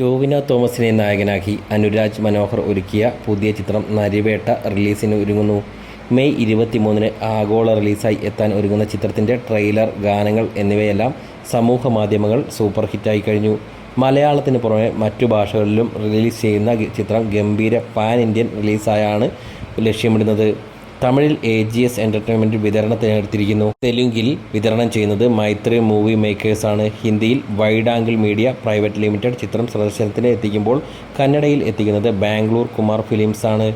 ടോവിനോ തോമസിനെ നായകനാക്കി അനുരാജ് മനോഹർ ഒരുക്കിയ പുതിയ ചിത്രം നരിവേട്ട റിലീസിന് ഒരുങ്ങുന്നു. മെയ് ഇരുപത്തിമൂന്നിന് ആഗോള റിലീസായി എത്താൻ ഒരുങ്ങുന്ന ചിത്രത്തിന്റെ ട്രെയിലർ ഗാനങ്ങൾ എന്നിവയെല്ലാം സമൂഹ മാധ്യമങ്ങൾ സൂപ്പർ ഹിറ്റായി കഴിഞ്ഞു. മലയാളത്തിന് പുറമെ മറ്റു ഭാഷകളിലും റിലീസ് ചെയ്യുന്ന ചിത്രം ഗംഭീര പാൻ ഇന്ത്യൻ റിലീസായാണ് ലക്ഷ്യമിടുന്നത്. തമിഴിൽ എ ജി എസ് എന്റർടൈൻമെന്റ് വിതരണത്തിനെടുത്തിരിക്കുന്നു. തെലുങ്കിൽ വിതരണം ചെയ്യുന്നത് മൈത്രി മൂവി മേക്കേഴ്സ് ആണ്. ഹിന്ദിയിൽ Wide Angle Media Private Limited ചിത്രം പ്രദർശനത്തിന് എത്തിക്കുമ്പോൾ കന്നഡയിൽ എത്തിക്കുന്നത് ബാംഗ്ലൂർ കുമാർ ഫിലിംസ് ആണ്.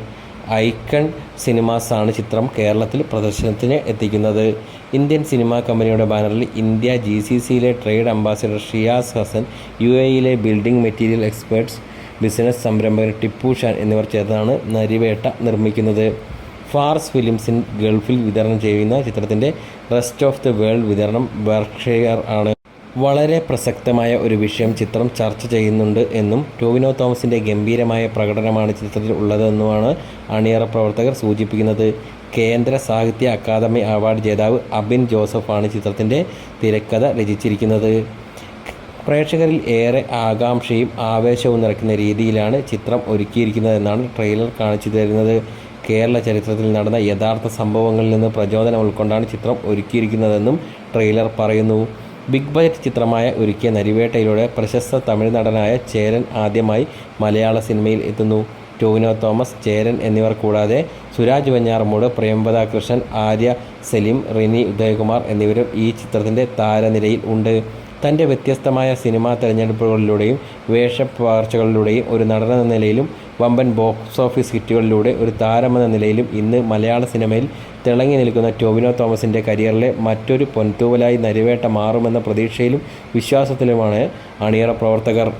ഐക്കൺ സിനിമാസ് ആണ് ചിത്രം കേരളത്തിൽ പ്രദർശനത്തിന് എത്തിക്കുന്നത്. ഇന്ത്യൻ സിനിമാ കമ്പനിയുടെ ബാനറിൽ ഇന്ത്യ ജി സി സിയിലെ trade ambassador Shiyas Hasan U എയിലെ ബിൽഡിംഗ് മെറ്റീരിയൽ എക്സ്പേർട്സ് ബിസിനസ് സംരംഭകർ ടിപ്പു ഷാൻ എന്നിവർ ചേർന്നാണ് നരിവേട്ട നിർമ്മിക്കുന്നത്. ഫാർസ് ഫിലിംസിൻ ഗൾഫിൽ വിതരണം ചെയ്യുന്ന ചിത്രത്തിന്റെ റെസ്റ്റ് ഓഫ് ദി വേൾഡ് വിതരണം ബർഷെയർ ആണ്. വളരെ പ്രസക്തമായ ഒരു വിഷയം ചിത്രം ചർച്ച ചെയ്യുന്നുണ്ട് എന്നും ടോവിനോ തോമസിന്റെ ഗംഭീരമായ പ്രകടനമാണ് ചിത്രത്തിൽ ഉള്ളതെന്നുമാണ് അണിയറ പ്രവർത്തകർ സൂചിപ്പിക്കുന്നത്. കേന്ദ്ര സാഹിത്യ അക്കാദമി അവാർഡ് ജേതാവ് അബിൻ ജോസഫാണ് ചിത്രത്തിന്റെ തിരക്കഥ രചിച്ചിരിക്കുന്നത്. പ്രേക്ഷകരിൽ ഏറെ ആകാംക്ഷയും ആവേശവും നിറയ്ക്കുന്ന രീതിയിലാണ് ചിത്രം ഒരുക്കിയിരിക്കുന്നതെന്നാണ് ട്രെയിലർ കാണിച്ചു തരുന്നത്. കേരള ചരിത്രത്തിൽ നടന്ന യഥാർത്ഥ സംഭവങ്ങളിൽ നിന്ന് പ്രചോദനം ഉൾക്കൊണ്ടാണ് ചിത്രം ഒരുക്കിയിരിക്കുന്നതെന്നും ട്രെയിലർ പറയുന്നു. ബിഗ് ബജറ്റ് ചിത്രമായ ഒരുക്കിയ നരിവേട്ടയിലൂടെ പ്രശസ്ത തമിഴ് നടനായ ചേരൻ ആദ്യമായി മലയാള സിനിമയിൽ എത്തുന്നു. ടോവിനോ തോമസ് ചേരൻ എന്നിവർ കൂടാതെ സുരാജ് വെഞ്ഞാറമൂട് പ്രേംവദ കൃഷ്ണൻ ആര്യ സലീം റിനി ഉദയകുമാർ എന്നിവരും ഈ ചിത്രത്തിന്റെ താരനിരയിൽ ഉണ്ട്. തന്റെ വ്യത്യസ്തമായ സിനിമാ തിരഞ്ഞെടുപ്പുകളിലൂടെയും വേഷപ്പകർച്ചകളിലൂടെയും ഒരു നടനെന്ന നിലയിലും വമ്പൻ ബോക്സ് ഓഫീസ് ഹിറ്റുകളിലൂടെ ഒരു താരമെന്ന നിലയിലും ഇന്ന് മലയാള സിനിമയിൽ തിളങ്ങി നിൽക്കുന്ന ടോവിനോ തോമസിന്റെ കരിയറിലെ മറ്റൊരു പൊൻതൂവലായി നരിവേട്ട മാറുമെന്ന പ്രതീക്ഷയിലും വിശ്വാസത്തിലുമാണ് അണിയറ പ്രവർത്തകർ.